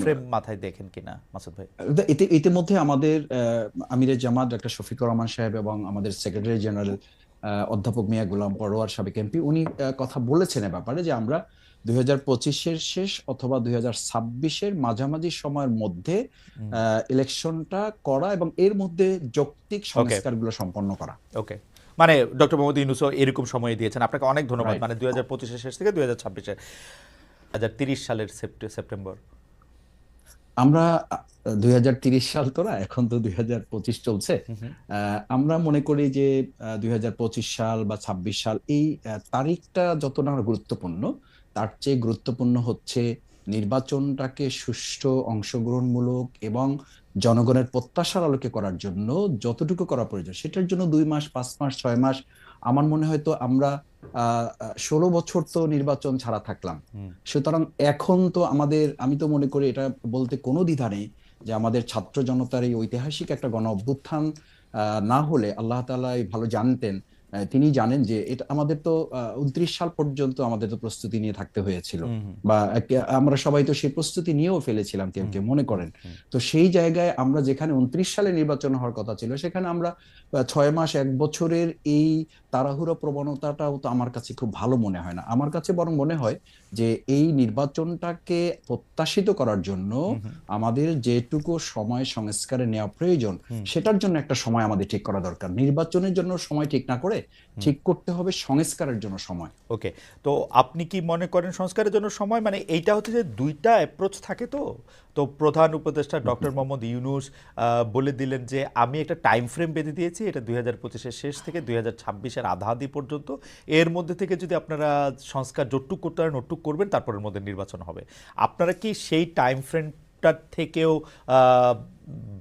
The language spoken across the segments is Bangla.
ফ্রেম মাথায় দেখেন কিনা মাসুদ ভাই? ইতি- ইতিমধ্যে আমাদের আমিরে জামাত ডক্টর শফিকুর রহমান সাহেব এবং আমাদের সেক্রেটারি জেনারেল অধ্যাপক মিয়া গোলাম পরোয়ার সাবেক এমপি উনি কথা বলেছেন এ ব্যাপারে যে আমরা দুই হাজার শেষ অথবা দুই ছাব্বিশের মাঝামাঝি সময়ের মধ্যে। ইলেকশনটা করা এবং এর মধ্যে যৌক্তিক সংস্কারগুলো সম্পন্ন করা। ওকে। মানে ডক্টর মোহাম্মদ ইউনুসও এরকম সময় দিয়েছেন। আপনাকে অনেক ধন্যবাদ। মানে দুই হাজার পঁচিশের শেষ থেকে দুই হাজার ছাব্বিশের হাজার তিরিশ সালের সেপ্টেম্বর। আমরা দুই সাল তো না এখন তো দুই হাজার পঁচিশ চলছে। আমরা মনে করি যে দুই হাজার পঁচিশ সাল বা ছাব্বিশ সাল এই তারিখটা যত না গুরুত্বপূর্ণ তার চেয়ে গুরুত্বপূর্ণ হচ্ছে নির্বাচনটাকে সুষ্ঠু অংশগ্রহণমূলক এবং জনগণের প্রত্যাশার আলোকে করার জন্য যতটুকু করা প্রয়োজন সেটার জন্য দুই মাস পাঁচ মাস ছয় মাস আমার মনে হয় তো আমরা আহ ষোলো বছর তো নির্বাচন ছাড়া থাকলাম। সুতরাং এখন তো আমাদের আমি তো মনে করি এটা বলতে কোনো দ্বিধা নেই যে আমাদের ছাত্র জনতার এই ঐতিহাসিক একটা গণ অভ্যুত্থান আহ, না হলে আল্লাহ এই ভালো জানতেন তিনি জানেন যে এটা আমাদের তো উনত্রিশ সাল পর্যন্ত আমাদের তো প্রস্তুতি নিয়ে থাকতে হয়েছিল। বা আমরা সবাই তো সেই প্রস্তুতি নিয়েও ফেলেছিলাম কেউ কেউ মনে করেন। তো সেই জায়গায় আমরা যেখানে উনত্রিশ সালে নির্বাচন হওয়ার কথা ছিল সেখানে আমরা ছয় মাস এক বছরের এই তাড়াহুড়ো প্রবণতাটাও তো আমার কাছে খুব ভালো মনে হয় না। আমার কাছে বরং মনে হয় যে এই নির্বাচনটাকে প্রত্যাশিত করার জন্য আমাদের যেটুকু সময় সংস্কারে নেওয়া প্রয়োজন সেটার জন্য একটা সময় আমাদের ঠিক করা দরকার। নির্বাচনের জন্য সময় ঠিক না করে ঠিক করতে হবে সংস্কারের জন্য সময়। ওকে তো আপনি কি মনে করেন সংস্কারের জন্য সময়? মানে এইটা হচ্ছে যে দুইটা অ্যাপ্রোচ থাকে তো? তো প্রধান উপদেষ্টা ডক্টর মোহাম্মদ ইউনুস বলে দিলেন যে আমি একটা টাইম ফ্রেম বেঁধে দিয়েছি, এটা দুই হাজার পঁচিশের শেষ থেকে দুই হাজার ছাব্বিশের আধাআধি পর্যন্ত। এর মধ্যে থেকে যদি আপনারা সংস্কার জোটটুক করতে পারেন, ওটুক করবেন, তারপরের মধ্যে নির্বাচন হবে। আপনারা কি সেই টাইম ফ্রেমটার থেকেও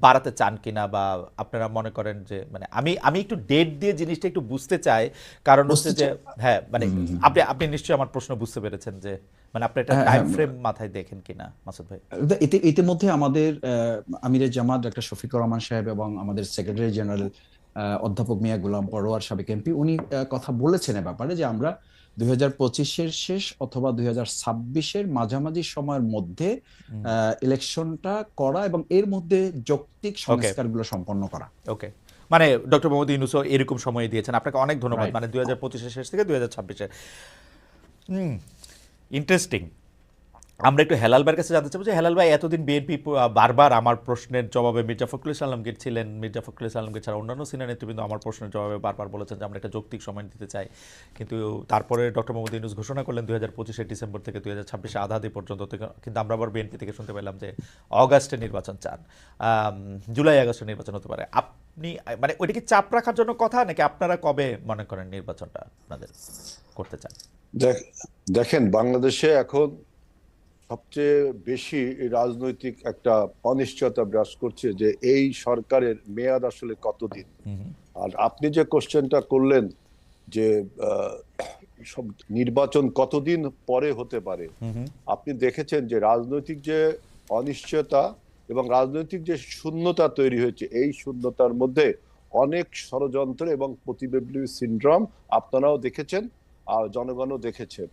বাড়াতে চান কিনা বা আপনারা মনে করেন যে মানে আমি আমি একটু ডেট দিয়ে জিনিসটা একটু বুঝতে চাই। কারণ হচ্ছে যে হ্যাঁ মানে আপনি আপনি নিশ্চয়ই আমার প্রশ্ন বুঝতে পেরেছেন যে মানে আপনি একটা হ্যাঁ, টাইম। ফ্রেম মাথায় দেখেন কিনা মাসুদ ভাই? এতে ইতিমধ্যে আমাদের আমিরে জামাত ডক্টর শফিকুর রহমান সাহেব এবং আমাদের সেক্রেটারি জেনারেল অধ্যাপক মিয়া গোলাম পরোয়ার সাবেক এমপি উনি কথা বলেছেন এ ব্যাপারে যে আমরা দুই এর শেষ অথবা দুই এর মাঝামাঝি সময়ের মধ্যে ইলেকশনটা করা এবং এর মধ্যে যৌক্তিক সংস্কারগুলো সম্পন্ন করা। ওকে মানে ডক্টর মোহাম্মদ ইউনুসও এরকম সময় দিয়েছেন। আপনাকে অনেক ধন্যবাদ। মানে দুই হাজার পঁচিশের শেষ থেকে দুই হাজার ছাব্বিশের। হুম ইন্টারেস্টিং আমরা একটু হেলাল ভাইয়ের কাছে জানতে চাবো যে, হেলাল ভাই, এতদিন বিএনপি বারবার আমার প্রশ্নের জবাবে মির্জা ফখরুল ইসলাম আলমগীর ছিলেন। মির্জা ফখরুল ইসলাম আলমগীর ছাড়া অন্যান্য সিনিয়র নেতৃবৃন্দ আমার প্রশ্নের জবাবে বারবার বলেছেন যে, আমরা একটা যৌক্তিক সময় দিতে চাই। কিন্তু তারপরে ডক্টর মোহাম্মদ ইউনুস ঘোষণা করলেন দুই হাজার পঁচিশে ডিসেম্বর থেকে দুই হাজার ছাব্বিশে আধাদি পর্যন্ত কিন্তু আমরা আবার বিএনপি থেকে শুনতে পেলাম যে, অগাস্টে নির্বাচন চান। জুলাই আগস্টে নির্বাচন হতে পারে। আপনি মানে ওইটা কি চাপ রাখার জন্য কথা, নাকি আপনারা কবে মনে করেন নির্বাচনটা আপনাদের করতে চান? দেখ- দেখেন, বাংলাদেশে এখন সবচেয়ে বেশি রাজনৈতিক একটা অনিশ্চয়তা বিরাজ করছে যে এই সরকারের মেয়াদ আসলে কতদিন? আর আপনি যে কোশ্চেনটা করলেন যে সব নির্বাচন কতদিন পরে হতে পারে আপনি দেখেছেন যে রাজনৈতিক যে অনিশ্চয়তা এবং রাজনৈতিক যে শূন্যতা তৈরি হয়েছে এই শূন্যতার মধ্যে অনেক ষড়যন্ত্র এবং প্রতিবিপ্লবী সিনড্রোম আপনারাও দেখেছেন আর জনগণও দেখেছে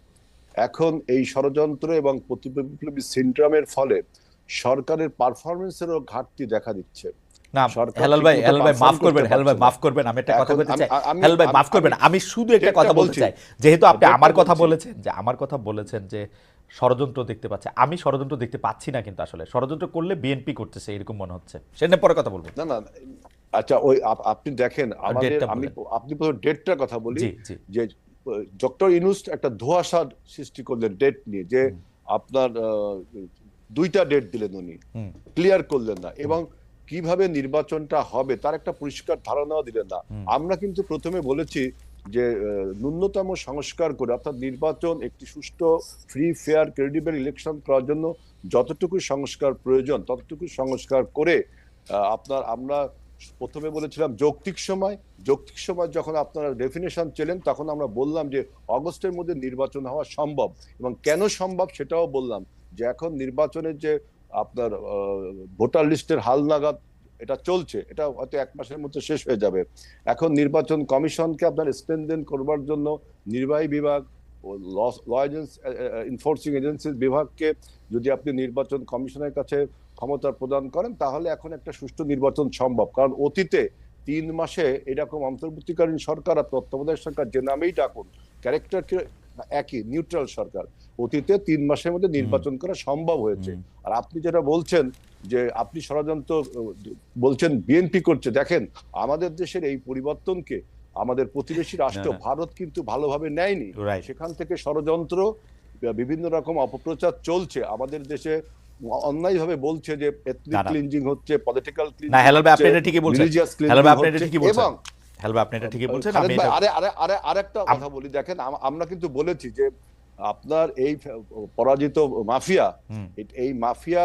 এখন এই ষড়যন্ত্র এবং প্রতিবিপ্লবী সিনড্রোমের ফলে সরকারের পারফরমেন্সেরও ঘাটতি দেখা দিচ্ছে। না হেলাল ভাই হেলাল ভাই মাফ করবেন হেলাল ভাই মাফ করবেন আমি একটা কথা বলতে চাই। হেলাল ভাই মাফ করবেন আমি আমি শুধু একটা কথা বলতে চাই। যেহেতু আপনি আমার কথা বলেছেন যে আমার কথা বলেছেন যে ষড়যন্ত্র দেখতে পাচ্ছে। আমি ষড়যন্ত্র দেখতে পাচ্ছি না কিন্তু আসলে। ষড়যন্ত্র করলে বিএনপি করতেছে এরকম মনে হচ্ছে। সেটা পরে কথা বলব। না না আচ্ছা ওই আপনি দেখেন আমাদের আমি আপনি ডেটটার কথা বলি যে ডক্টর ইনুস একটা ধোঁয়াশার সৃষ্টি করলেন ডেট নিয়ে যে আপনার দুইটা ডেট দিলেন উনি। ক্লিয়ার করলেন না এবং কীভাবে নির্বাচনটা হবে তার একটা পরিষ্কার ধারণাও দিলেন না। আমরা কিন্তু প্রথমে বলেছি যে ন্যূনতম সংস্কার করে অর্থাৎ নির্বাচন একটি সুষ্ঠু ফ্রি ফেয়ার ক্রেডিবল ইলেকশন করার জন্য যতটুকু সংস্কার প্রয়োজন ততটুকু সংস্কার করে আপনার আমরা প্রথমে বলেছিলাম যৌক্তিক সময়। যৌক্তিক সময় যখন আপনারা ডেফিনেশন চেলেন, তখন আমরা বললাম যে অগস্টের মধ্যে নির্বাচন হওয়া সম্ভব এবং কেন সম্ভব সেটাও বললাম যে এখন নির্বাচনের যে আপনার ভোটার লিস্টের হালনাগাদ এটা চলছে, এটা হয়তো এক মাসের মধ্যে শেষ হয়ে যাবে। এখন নির্বাচন কমিশনকে আপনার স্পেন্দেন করবার জন্য নির্বাহী বিভাগ ও ল এজেন্স এনফোর্সিং এজেন্সির বিভাগকে যদি আপনি নির্বাচন কমিশনের কাছে ক্ষমতা প্রদান করেন তাহলে এখন একটা সুষ্ঠু নির্বাচন সম্ভব। কারণ অতীতে তিন মাসে এরকম অন্তর্বর্তীকালীন সরকার আর তত্ত্বাবধায়ক সরকার যে নামেই ডাকুন ক্যারেক্টার একই নিউট্রাল সরকার। অতীতে তিন মাসের মধ্যে নির্বাচন করা সম্ভব হয়েছে। আর আপনি যেটা বলছেন যে আপনি ষড়যন্ত্র বলছেন বিএনপি করছে দেখেন আমাদের দেশের এই পরিবর্তনকে আমাদের প্রতিবেশী রাষ্ট্র। ভারত কিন্তু ভালোভাবে নেয়নি। সেখান থেকে ষড়যন্ত্র বিভিন্ন রকম অপপ্রচার চলছে। আমাদের দেশে অন্যায়ভাবে বলছে যে এথনিক। ক্লিনজিং হচ্ছে পলিটিক্যাল না হেলাল ভাই আপনি এটা ঠিকই বলছেন। রিলিজিয়াস হেলাল ভাই আপনি এটা ঠিকই বলছেন। এবং হেলাল ভাই আপনি এটা ঠিকই বলছেন আমি আরে আরে আরে আরেকটা কথা বলি দেখেন আমরা কিন্তু বলেছি যে আপনার এই পরাজিত মাফিয়া এই মাফিয়া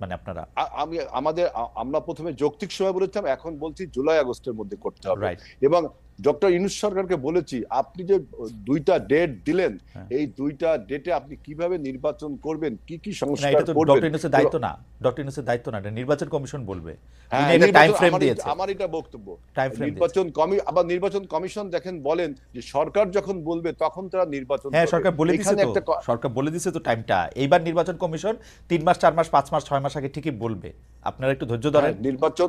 মানে আপনারা? আমি আমাদের আমরা প্রথমে যৌক্তিক সময় বলেছিলাম এখন বলছি জুলাই আগস্টের মধ্যে করতে হবে। এবং ডক্টর ইনুস সরকারকে বলেছি আপনি যে দুইটা ডেট দিলেন হ্যাঁ। এই দুইটা ডেটে আপনি কীভাবে নির্বাচন করবেন কি কি সংস্কার করবেন? ডক্টর ইউনুসের দায়িত্ব না। ডক্টর ইউনুসের দায়িত্ব না এটা নির্বাচন কমিশন বলবে। হ্যাঁ, টাইম ফ্রেম দিয়েছে। আমার এটা বক্তব্য। নির্বাচন কমি আবার নির্বাচন কমিশন দেখেন বলেন যে সরকার যখন বলবে তখন তারা নির্বাচন হ্যাঁ সরকার বলে এখানে তো। সরকার বলে দিছে তো টাইমটা এইবার নির্বাচন কমিশন তিন মাস চার মাস পাঁচ মাস ছয় মাস আগে ঠিকই বলবে। আপনারা একটু ধৈর্য ধরেন। হ্যাঁ, নির্বাচন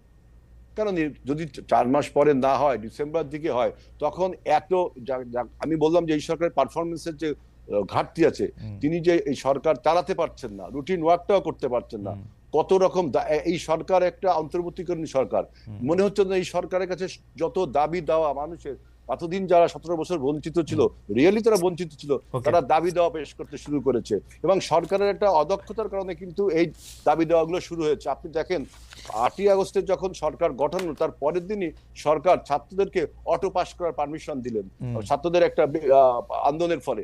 নির- যদি চার মাস পরে না হয় ডিসেম্বর দিকে হয় তখন এত আমি বললাম যে এই সরকারের পারফরমেন্সের যে ঘাটতি আছে তিনি যে এই সরকার চালাতে পারছেন না রুটিন ওয়ার্কটাও করতে পারছেন না কত রকম এই সরকার একটা অন্তর্বর্তীকরণ সরকার। মনে হচ্ছে না এই সরকারের কাছে যত দাবি দেওয়া মানুষের এতদিন যারা সতেরো বছর বঞ্চিত ছিল রিয়েলি তারা বঞ্চিত ছিল তারা দাবি দেওয়া পেশ করতে শুরু করেছে। এবং সরকারের একটা অদক্ষতার কারণে কিন্তু এই দাবি দেওয়াগুলো শুরু হয়েছে। আপনি দেখেন আটই আগস্টে যখন সরকার গঠন তার পরের দিনই সরকার ছাত্রদেরকে অটো পাস করার পারমিশন দিলেন। ছাত্রদের একটা আন্দোলনের ফলে।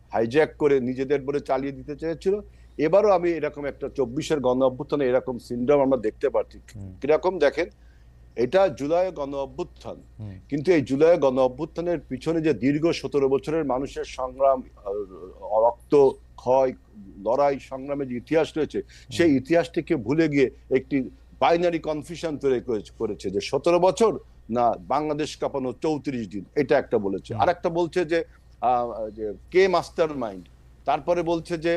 হাইজ্যাক করে নিজেদের বলে চালিয়ে দিতে চেয়েছিল। এবারও আমি এরকম একটা চব্বিশের গণ অভ্যুত্থানে এরকম সিনড্রাম আমরা দেখতে পাচ্ছি। কীরকম দেখেন এটা জুলাই গণ অভ্যুত্থান। কিন্তু এই জুলাই গণ অভ্যুত্থানের পিছনে যে দীর্ঘ সতেরো বছরের মানুষের সংগ্রাম রক্ত ক্ষয় লড়াই সংগ্রামের যে ইতিহাস রয়েছে সেই ইতিহাসটিকে ভুলে গিয়ে একটি বাইনারি কনফিউশন তৈরি করেছে- করেছে যে সতেরো বছর না বাংলাদেশ কাঁপানো চৌত্রিশ দিন এটা একটা বলেছে। আর একটা বলছে যে কে মাস্টার মাইন্ড তারপরে বলছে যে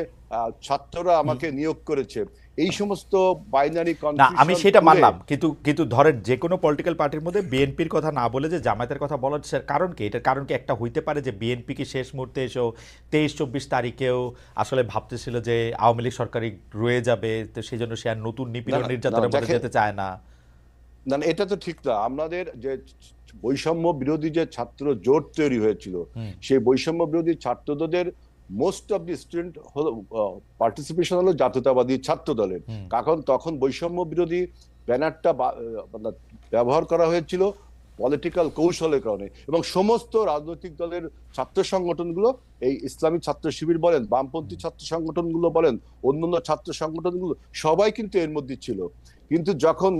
ছাত্ররা আমাকে নিয়োগ করেছে। এই সমস্ত বাইনারি আমি সেটা মানলাম। কিন্তু কিন্তু ধরেন যে কোনো পলিটিক্যাল পার্টির মধ্যে বিএনপির কথা না বলে যে জামায়াতের কথা বলার সে কারণ কি? এটার কারণ কি একটা হইতে পারে যে বিএনপি কি শেষ মুহূর্তে এসেও তেইশ চব্বিশ তারিখেও আসলে ভাবতেছিল যে আওয়ামী লীগ সরকারি রয়ে যাবে তো সেই জন্য সে আর নতুন নিপীড়ন নির্যাতনের মধ্যে যেতে চায় না? না না, এটা তো ঠিক না। আমাদের যে বৈষম্য বিরোধী যে ছাত্র জোট তৈরি হয়েছিল সেই বৈষম্য বিরোধী ছাত্রদের মোস্ট অফ দি স্টুডেন্ট হলো পার্টিসিপেশন হলো জাতীয়তাবাদী ছাত্র দলের কারণ তখন বৈষম্য বিরোধী ব্যানারটা মানে ব্যবহার করা হয়েছিল পলিটিক্যাল কৌশলের কারণে এবং সমস্ত রাজনৈতিক দলের ছাত্র সংগঠনগুলো এই ইসলামী ছাত্র শিবির বলেন বামপন্থী ছাত্র সংগঠনগুলো বলেন অন্যান্য ছাত্র সংগঠনগুলো সবাই কিন্তু এর মধ্যে ছিল। কিন্তু যখন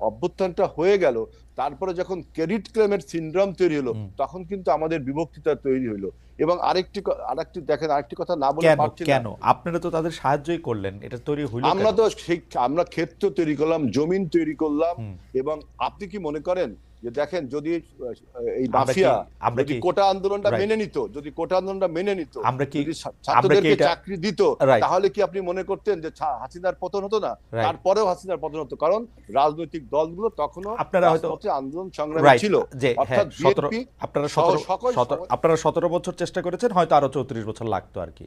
অভ্যুত্থানটা হয়ে গেল তারপরে যখন ক্রেডিট ক্লেমের সিনড্রোম তৈরি হলো তখন কিন্তু আমাদের বিভক্তিটা তৈরি হলো এবং আরেকটি আরেকটি দেখেন আরেকটি কথা না বলে কেন পারছি কেন? আপনারা তো তাদের সাহায্যই করলেন এটা তৈরি হইল আমরা তো সেই আমরা ক্ষেত্র তৈরি করলাম জমিন তৈরি করলাম এবং আপনি কি মনে করেন যে দেখেন যদি এই মাফিয়া আমরা কি- কোটা আন্দোলনটা মেনে নিত যদি কোটা আন্দোলনটা মেনে নিত আমরা কি ছাত্রদেরকে চাকরি দিত তাহলে কি আপনি মনে করতেন যে হাসিনার পতন হতো না? তারপরেও হাসিনার পতন হতো কারণ রাজনৈতিক দলগুলো তখনও আপনারা হয়তো- আন্দোলন সংগ্রামে ছিল। যে অর্থাৎ হ্যাঁ, আপনারা সতেরো আপনারা সতেরো বছর চেষ্টা করেছেন হয়তো আরও চৌত্রিশ বছর লাগতো আর কি।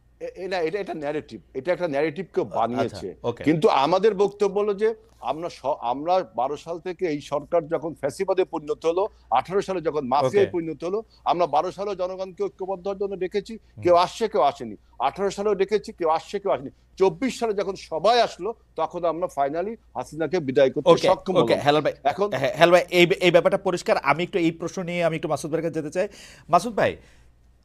এটা এটা ন্যারেটিভ এটা একটা ন্যারেটিভ কেউ বানিয়েছে। আচ্ছা, কিন্তু আমাদের বক্তব্য হলো যে আমরা আমরা বারো সাল থেকে এই সরকার যখন ফ্যাসিবাদে পরিণত হলো আঠারো সালে যখন মাফিয়ায় পরিণত হলো আমরা বারো সালে জনগণকে ঐক্যবদ্ধ হওয়ার জন্য ডেকেছি কেউ আসছে কেউ আসেনি। আঠারো সালেও ডেকেছি কেউ আসছে কেউ আসেনি। চব্বিশ সালে যখন সবাই আসলো তখন আমরা ফাইনালি হাসিনাকে বিদায় করতে সক্ষম ভাই এখন হ্যাঁ, ভাই এই এই ব্যাপারটা পরিষ্কার। আমি একটু এই প্রশ্ন নিয়ে আমি একটু মাসুদ ভাইয়ের কাছে যেতে চাই। মাসুদ ভাই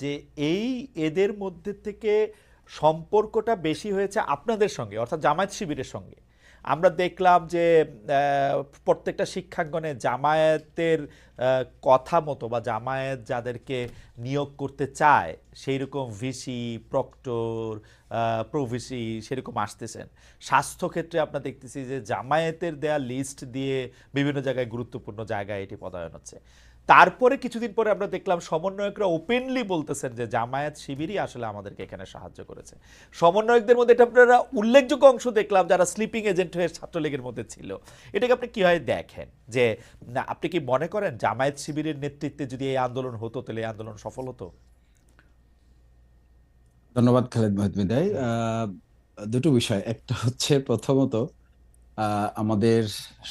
যে এই এদের মধ্যে থেকে সম্পর্কটা বেশি হয়েছে আপনাদের সঙ্গে, অর্থাৎ জামায়াত শিবিরের সঙ্গে। আমরা দেখলাম যে প্রত্যেকটা শিক্ষাঙ্গনে জামায়াতের কথা মতো বা জামায়াত যাদেরকে নিয়োগ করতে চায় সেই রকম ভিসি, প্রক্টর প্রভিসি সেরকম আসতেছেন। স্বাস্থ্যক্ষেত্রে আমরা দেখতেছি যে, জামায়াতের দেয়া লিস্ট দিয়ে বিভিন্ন জায়গায় গুরুত্বপূর্ণ জায়গায় এটি পদায়ন হচ্ছে। তারপরে কিছুদিন পরে আমরা দেখলাম সমন্বয়করা ওপেনলি বলতেছেন যে জামায়াত শিবিরই আসলে আমাদেরকে এখানে সাহায্য করেছে। সমন্বয়কদের মধ্যে এটা আপনারা উল্লেখযোগ্য অংশ দেখলাম যারা স্লিপিং এজেন্ট হয়ে ছাত্রলীগের মধ্যে ছিল। এটাকে আপনি কীভাবে দেখেন? যে আপনি কি মনে করেন জামায়াত শিবিরের নেতৃত্বে যদি এই আন্দোলন হতো, তাহলে এই আন্দোলন সফল হতো? ধন্যবাদ খালেদ মহিদমিদাই দুটো বিষয়। একটা হচ্ছে প্রথমত আমাদের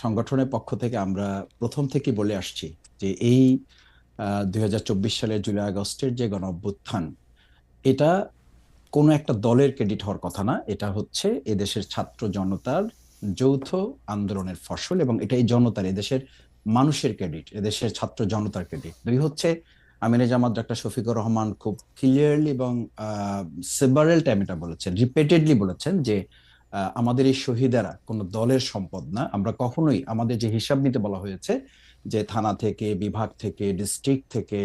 সংগঠনের পক্ষ থেকে আমরা প্রথম থেকে বলে আসছি যে এই দুই সালের জুলাই আগস্টের যে গণ অভ্যুত্থান এটা কোনো একটা দলের ক্রেডিট হওয়ার কথা না। এটা হচ্ছে এদেশের ছাত্র জনতার যৌথ আন্দোলনের ফসল এবং এটা এই জনতার, এদেশের মানুষের ক্রেডিট এদেশের ছাত্র জনতার ক্রেডিট দুই হচ্ছে, আমিরে জামাত ডাক্তার শফিকুর রহমান খুব ক্লিয়ারলি এবং সেভারেল টাইম এটা বলেছেন রিপিটেডলি বলেছেন যে আমাদের এই শহীদেরা কোনো দলের সম্পদ না। আমরা কখনোই, আমাদের যে হিসাব নিতে বলা হয়েছে যে থানা থেকে, বিভাগ থেকে ডিস্ট্রিক্ট থেকে,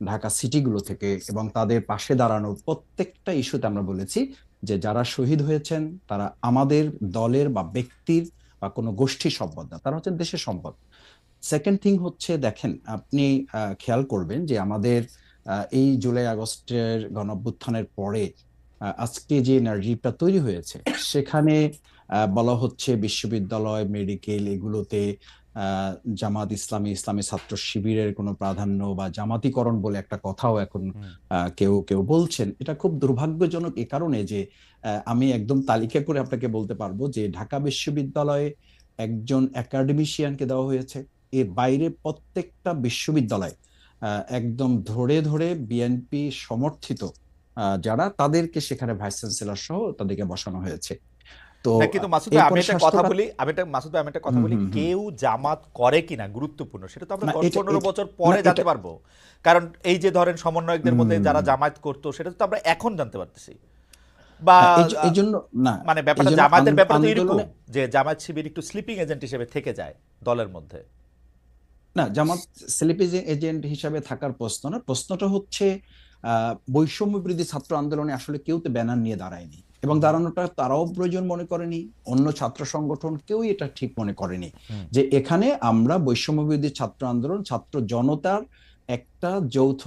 ঢাকা সিটিগুলো থেকে এবং তাদের পাশে দাঁড়ানোর প্রত্যেকটা ইস্যুতে আমরা বলেছি যে যারা শহীদ হয়েছেন, তারা আমাদের দলের বা ব্যক্তির বা কোনো গোষ্ঠীর সম্পদ না, তারা হচ্ছেন দেশের সম্পদ। সেকেন্ড থিং হচ্ছে, দেখেন, আপনি খেয়াল করবেন যে আমাদের এই জুলাই আগস্টের গণঅভ্যুত্থানের পরে আজকে যে নার্জিপটা তৈরি হয়েছে, সেখানে বলা হচ্ছে বিশ্ববিদ্যালয় মেডিকেল এগুলোতে জামাত ইসলামী ইসলামী ছাত্র শিবিরের কোনো প্রাধান্য বা জামাতিকরণ বলে একটা কথাও এখন কেউ কেউ বলছেন। এটা খুব দুর্ভাগ্যজনক এ কারণে যে আমি একদম তালিকা করে আপনাকে বলতে পারব যে ঢাকা বিশ্ববিদ্যালয়ে একজন একাডেমিশিয়ানকে দেওয়া হয়েছে। এর বাইরে প্রত্যেকটা বিশ্ববিদ্যালয় আহ, একদম ধরে ধরে বিএনপি সমর্থিত যারা তাদেরকে সেখানে ভাইস চ্যান্সেলর সহ তাদেরকে বসানো হয়েছে। তো কিন্তু মাসুদ ভাই আমি একটা কথা বলি আমি একটা মাসুদ ভাই আমি একটা কথা বলি হুম, হুম। কেউ জামাত করে কিনা গুরুত্বপূর্ণ সেটা তো আমরা বছর পরে জানতে পারব। কারণ এই যে ধরেন সমন্বয়কদের মধ্যে যারা জামায়াত করতো সেটা তো আমরা এখন জানতে পারতেছি। বা না মানে ব্যাপারটা এইজন্য জামায়াতের আন্দো- ব্যাপারে তো এরকম যে জামায়াত শিবির একটু স্লিপিং এজেন্ট হিসেবে থেকে যায় দলের মধ্যে। না জামাত স্লিপিং এজেন্ট হিসাবে থাকার প্রশ্ন না। প্রশ্নটা হচ্ছে আহ, বৈষম্য বিরোধী ছাত্র আন্দোলনে আসলে কেউ তো ব্যানার নিয়ে দাঁড়ায়নি। এবং দাঁড়ানোটা তারাও প্রয়োজন মনে করেনি অন্য ছাত্র সংগঠন কেউই এটা ঠিক মনে করেনি। যে এখানে আমরা বৈষম্য বিরোধী ছাত্র আন্দোলন ছাত্র জনতার একটা যৌথ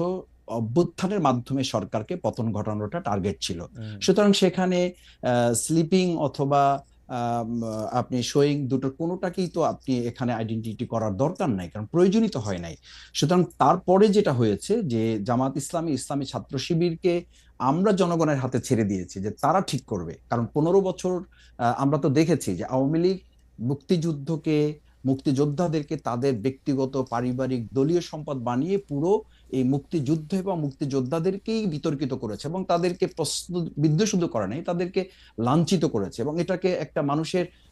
অভ্যুত্থানের মাধ্যমে সরকারকে পতন ঘটানোটা টার্গেট ছিল। সুতরাং সেখানে স্লিপিং অথবা আপনি শোয়িং দুটোর কোনোটাকেই তো আপনি এখানে আইডেন্টিটি করার দরকার নাই কারণ প্রয়োজনই তো হয় নাই। সুতরাং তারপরে যেটা হয়েছে যে জামাত ইসলামী ইসলামী ছাত্র শিবিরকে আমরা জনগণের হাতে ছেড়ে দিয়েছি যে তারা ঠিক করবে। কারণ পনেরো বছর আমরা তো দেখেছি যে আওয়ামী লীগ মুক্তিযুদ্ধকে, মুক্তিযোদ্ধাদেরকে তাদের ব্যক্তিগত, পারিবারিক, দলীয় সম্পদ বানিয়ে পুরো এই মুক্তিযুদ্ধ এবং মুক্তিযোদ্ধাদেরকেই বিতর্কিত করেছে এবং তাদেরকে প্রশ্ন বিদ্বেষিত করে নাই, তাদেরকে লাঞ্ছিত করেছে এবং এটাকে একটা মানুষের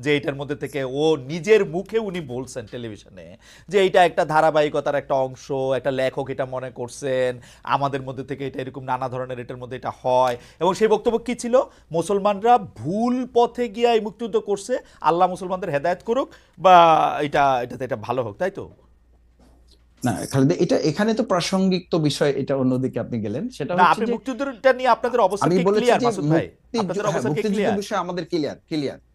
যে এটার মধ্যে থেকে ও নিজের মুখে উনি বলছেন টেলিভিশনে যে এটা একটা ধারাবাহিকতার একটা অংশ একটা লেখক এটা মনে করছেন আমাদের মধ্যে থেকে এটা এরকম নানা ধরনের এটার মধ্যে এটা হয়। এবং সেই বক্তব্য কি ছিল? মুসলমানরা ভুল পথে গিয়ে এই মুক্তিযুদ্ধ করছে আল্লাহ মুসলমানদের হেদায়েত করুক বা এটা এটাতে এটা ভালো হোক তাই তো? না খালেদা এটা এখানে তো প্রাসঙ্গিক তো বিষয় এটা অন্যদিকে আপনি গেলেন। সেটা না হচ্ছে আপনি মুক্তিযুদ্ধটা নিয়ে আপনাদের অবস্থা আমি বলেছি ক্লিয়ার মাসুদ ভাই? মুক্তিযুদ্ধ- আপনাদের হ্যাঁ, অবস্থা কি মুক্তিযুদ্ধ ক্লিয়ার বিষয়ে আমাদের ক্লিয়ার ক্লিয়ার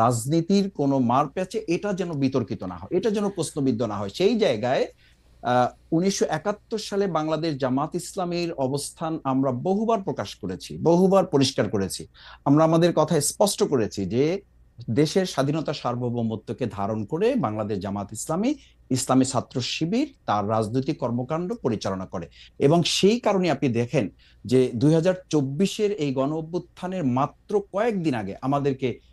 রাজনীতির কোনো মার প্যাচে এটা যেন বিতর্কিত না হয়, এটা যেন প্রশ্নবিদ্ধ না হয়। সেই জায়গায় উনিশশো একাত্তর সালে বাংলাদেশ জামাত ইসলামের অবস্থান আমরা বহুবার প্রকাশ করেছি, বহুবার পরিষ্কার করেছি। আমরা আমাদের কথা স্পষ্ট করেছি যে দেশের স্বাধীনতা সার্বভৌমত্বকে ধারণ করে বাংলাদেশ জামাত ইসলামী ইসলামী ছাত্র শিবির তার রাজনৈতিক কর্মকাণ্ড পরিচালনা করে। এবং সেই কারণে আপনি দেখেন যে দুই চব্বিশের এই গণ অভ্যুত্থানের মাত্র কয়েকদিন আগে আমাদেরকে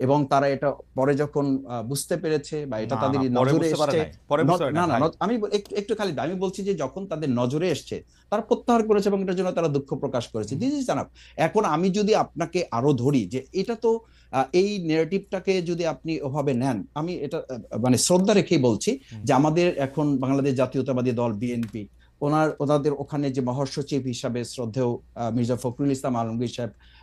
এবং তারা এটা পরে যখন বুঝতে পেরেছে বা এটা তাদের নজরে এসছে ন- না আমি একটু খালি আমি বলছি যে যখন তাদের নজরে এসছে তারা প্রত্যাহার করেছে এবং এটার জন্য তারা দুঃখ প্রকাশ করেছে। দিস ইজ জানাব এখন আমি যদি আপনাকে আরও ধরি যে এটা তো এই নেগেটিভটাকে যদি আপনি ওভাবে নেন আমি এটা মানে শ্রদ্ধা রেখেই বলছি যে আমাদের এখন বাংলাদেশ জাতীয়তাবাদী দল বিএনপি ওনার ওনাদের ওখানে যে মহাসচিব হিসাবে শ্রদ্ধেয় মির্জা ফখরুল ইসলাম আলমগীর সাহেব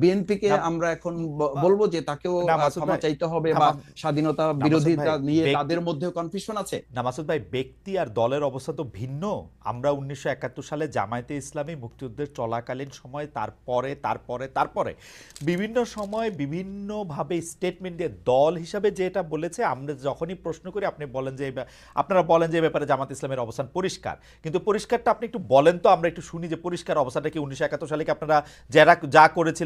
বিএনপি কে না, আমরা এখন বলব যে তাকেও ক্ষমা চাইতে হবে বা স্বাধীনতা বিরোধিতা নিয়ে তাদের মধ্যেও কনফিউশন আছে। না মাসুদ ভাই ব্যক্তি আর দলের অবস্থা তো ভিন্ন। আমরা উনিশশো একাত্তর সালে জামায়াতে ইসলামী মুক্তিযুদ্ধের চলাকালীন সময় তারপরে তারপরে তারপরে বিভিন্ন সময় বিভিন্নভাবে স্টেটমেন্ট দিয়ে দল হিসাবে যেটা বলেছে আমরা যখনই প্রশ্ন করি আপনি বলেন যে আপনারা বলেন যে ব্যাপারে জামাত ইসলামের অবস্থান পরিষ্কার। কিন্তু পরিষ্কারটা আপনি একটু বলেন তো আমরা একটু শুনি যে পরিষ্কার অবস্থানটা কি উনিশশো একাত্তর সালে কি আপনারা যারা যা করেছিলেন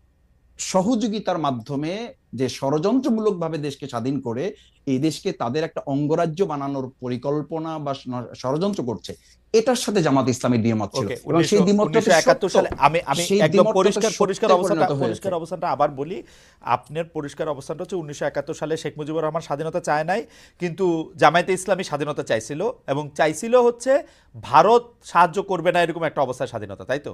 সহযোগিতার মাধ্যমে যে ষড়যন্ত্রমূলক ভাবে দেশকে স্বাধীন করে এই দেশকে তাদের একটা অঙ্গরাজ্য বানানোর পরিকল্পনা বা ষড়যন্ত্র করছে এটার সাথে জামাত ইসলামের দ্বিমত ছিল এবং সেই দ্বিমতটা তো একাত্তর সত্য। সালে আমি আমি একদম পরিষ্কার পরিষ্কার অবস্থানটা পরিষ্কার অবস্থানটা আবার বলি আপনার পরিষ্কার অবস্থানটা হচ্ছে উনিশশো একাত্তর সালে শেখ মুজিবুর রহমান স্বাধীনতা চায় নাই কিন্তু জামায়াতে ইসলামী স্বাধীনতা চাইছিল এবং চাইছিল হচ্ছে ভারত সাহায্য করবে না এরকম একটা অবস্থায় স্বাধীনতা তাই তো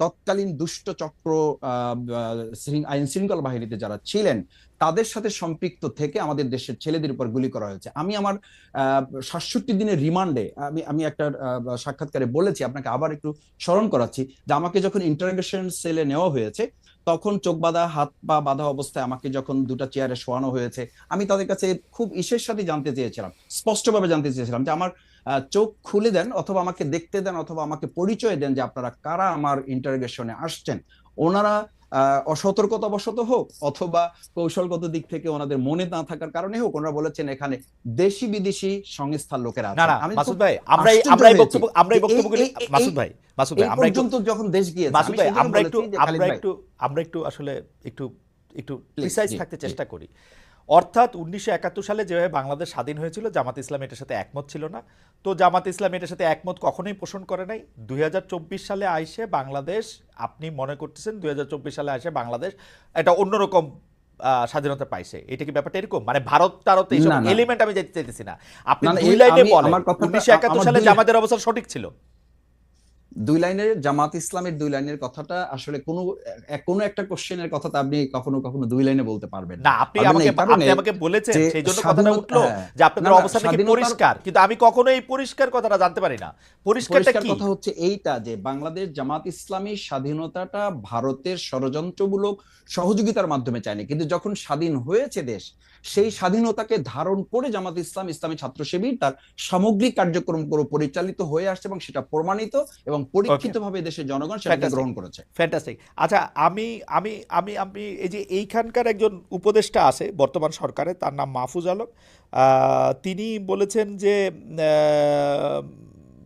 তৎকালীন দুষ্ট চক্র আইন শৃঙ্খলা বাহিনীতে যারা ছিলেন, তাদের সাথে সম্পৃক্ত থেকে আমাদের দেশের ছেলেদের উপর গুলি করা হয়েছে। আমি আমার সাতষট্টি দিনের রিমান্ডে আমি আমি একটা সাক্ষাৎকারে বলেছি, আপনাকে আবার একটু স্মরণ করাচ্ছি যে আমাকে যখন ইন্টারোগেশন সেলে নেওয়া হয়েছে, তখন চোখ বাঁধা, হাত পা বাঁধা অবস্থায় আমাকে যখন দুটা চেয়ারে শোয়ানো হয়েছে, আমি তাদের কাছে খুব ইসের সাথে জানতে চেয়েছিলাম, স্পষ্টভাবে জানতে চেয়েছিলাম যে আমার চোখ খুলে দেন অথবা আমাকে দেখতে দেন অথবা আমাকে পরিচয় দেন যে আপনারা কারা আমার ইন্টারোগেশনে আসছেন। ওনারা অসতর্কতাবশত হোক অথবা কৌশলগত দিক থেকে ওনাদের মনে না থাকার কারণে হোক ওনারা বলেছেন এখানে দেশি বিদেশি সংস্থার লোকেরা আমি মাসুদ ভাই আমরা আমরা এই বক্তব্য আমরা এই বক্তব্যগুলি মাসুদ ভাই মাসুদ ভাই আমরা পর্যন্ত যখন দেশ গিয়েছে মাসুদ ভাই আমরা একটু আমরা একটু আমরা একটু আসলে একটু একটু প্রিসাইজ থাকতে চেষ্টা করি। অর্থাৎ উনিশশো একাত্তর সালে যেভাবে বাংলাদেশ স্বাধীন হয়েছিল জামাত ইসলাম এটার সাথে একমত ছিল না। তো জামাত ইসলাম এটার সাথে একমত কখনোই পোষণ করে নাই। দুই সালে আইসে বাংলাদেশ আপনি মনে করতেছেন দুই হাজার চব্বিশ সালে আসে বাংলাদেশ এটা অন্যরকম আহ, স্বাধীনতা পাইছে। এটা কি ব্যাপারটা এরকম? মানে ভারত টারত এইসব। এলিমেন্ট আমি যেতে চাইতেছি না। আপনি দুই লাইনে বলেন উনিশশো একাত্তর সালে জামাতের অবস্থা সঠিক ছিল? দুই লাইনের জামাত ইসলামের দুই লাইনের কথাটা আসলে কোনো কোনো একটা কোশ্চেনের কথাটা আপনি কখনো কখনো দুই লাইনে বলতে পারবেন না। আপনি আমাকে আপনি আমাকে বলেছেন সেই জন্য কথাটা উঠল হ্যাঁ। যে আপনাদের না, না, অবস্থা নাকি পরিষ্কার কিন্তু আমি কখনো এই পরিষ্কার কথাটা জানতে পারি না। পরিষ্কারটা পরিষ্কার কি? কথা হচ্ছে এইটা যে বাংলাদেশ জামাত ইসলামী স্বাধীনতাটা ভারতের ষড়যন্ত্রমূলক সহযোগিতার মাধ্যমে চায়নি। কিন্তু যখন স্বাধীন হয়েছে দেশ সেই স্বাধীনতাকে ধারণ করে জামাত ইসলাম ইসলামী ছাত্র শিবির তার সামগ্রিক কার্যক্রম পুরো পরিচালিত হয়ে আসছে এবং সেটা প্রমাণিত এবং পরীক্ষিতভাবে দেশের জনগণ Fantastic. গ্রহণ করেছে। ফ্যান্টাস্টিক আচ্ছা আমি আমি আমি আমি এই যে এইখানকার একজন উপদেষ্টা আছে বর্তমান সরকারে তার নাম মাহফুজ আলম। তিনি বলেছেন যে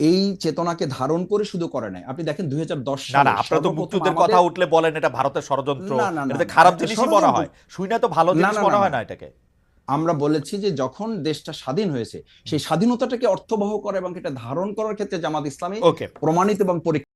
এই চেতনাকে ধারণ করে শুধু করে নাই। আপনি দেখেন দুই হাজার দশ না আপনারা তো মুক্তিযুদ্ধের কথা উঠলে বলেন এটা ভারতের ষড়যন্ত্র। খারাপ জিনিসই মনে হয়। শুই না তো ভালো জিনিস মনে হয় না। এটাকে। আমরা বলেছি যে যখন দেশটা স্বাধীন হয়েছে সেই স্বাধীনতাটাকে অর্থবহ করে এবং এটা ধারণ করার ক্ষেত্রে জামাত ইসলামী প্রমাণিত এবং পরীক্ষিত